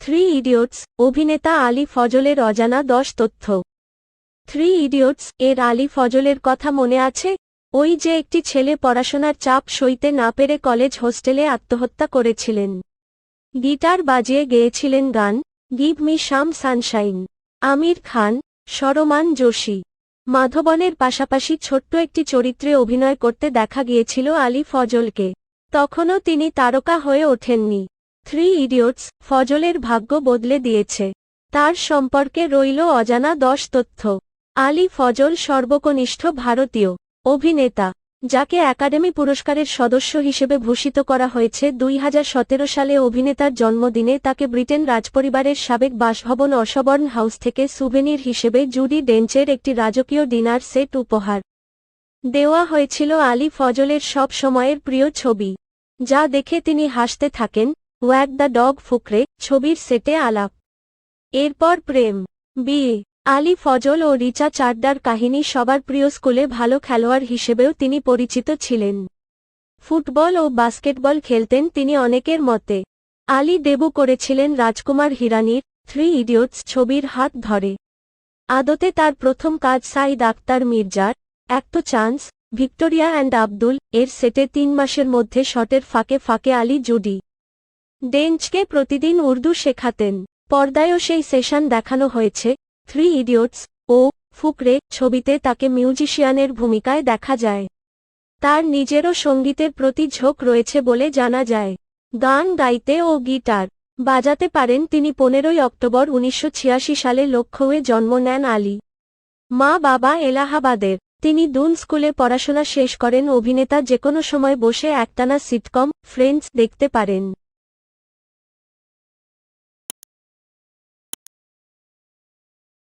Three idiots অভিনেতা আলী ফজলের অজানা দশ তথ্য। থ্রি ইডিয়টস এর আলী ফজলের কথা মনে আছে? ওই যে একটি ছেলে পড়াশোনার চাপ সইতে না পেরে কলেজ হোস্টেলে আত্মহত্যা করেছিলেন। গিটার বাজিয়ে গেয়েছিলেন গান। Give me some sunshine Aamir Khan, Sharman Joshi. মাধবনের পাশাপাশি ছোট্ট একটি চরিত্রে অভিনয় করতে দেখা গিয়েছিল আলী ফজলকে। তখনও তিনি তারকা হয়ে ওঠেননি। থ্রি ইডিয়টস ফজলের ভাগ্য বদলে দিয়েছে। তার সম্পর্কে রইল অজানা দশ তথ্য। আলী ফজল সর্বকনিষ্ঠ ভারতীয় অভিনেতা, যাকে একাডেমি পুরস্কারের সদস্য হিসেবে ভূষিত করা হয়েছে দুই হাজার সতেরো সালে অভিনেতার জন্মদিনে তাকে ব্রিটেন রাজপরিবারের সাবেক বাসভবন অসবর্ন হাউস থেকে সুভেনির হিসেবে জুডি ডেঞ্চের একটি রাজকীয় ডিনার সেট উপহার দেওয়া হয়েছিল আলী ফজলের সব সময়ের প্রিয় ছবি, যা দেখে তিনি হাসতে থাকেন। ওয়াক দ্য ডগ ফুকরে, ছবির সেটে আলাপ। এরপর প্রেম। বিয়ে আলী ফজল ও রিচা চাড্ডার কাহিনী সবার প্রিয় স্কুলে ভালো খেলোয়াড় হিসেবেও তিনি পরিচিত ছিলেন। ফুটবল ও বাস্কেটবল খেলতেন তিনি অনেকের মতে। আলী দেবু করেছিলেন রাজকুমার হিরানির থ্রি ইডিয়টস ছবির হাত ধরে। আদতে তার প্রথম কাজ সাইদ আক্তার মির্জার একটো চান্স ভিক্টোরিয়া অ্যান্ড আব্দুল এর সেটে তিন মাসের মধ্যে শটের ফাঁকে ফাঁকে আলী জুডি ডেঞ্চকে প্রতিদিন উর্দু শেখাতেন। পর্দায়ও সেই সেশন দেখানো হয়েছে। থ্রি ইডিয়টস ও ফুকরে ছবিতে তাকে মিউজিশিয়ানের ভূমিকায় দেখা যায়। তার নিজেরও সঙ্গীতের প্রতি ঝোঁক রয়েছে বলে জানা যায়। গান গাইতে ও গিটার বাজাতে পারেন তিনি পনেরোই অক্টোবর উনিশশো ছিয়াশি সালে লক্ষ্ণৌয়ে জন্ম নেন আলী। মা বাবা এলাহাবাদের। তিনি দুন স্কুলে পড়াশোনা শেষ করেন। অভিনেতা যে যেকোনো সময় বসে একটানা সিটকম, ফ্রেন্ডস দেখতে পারেন।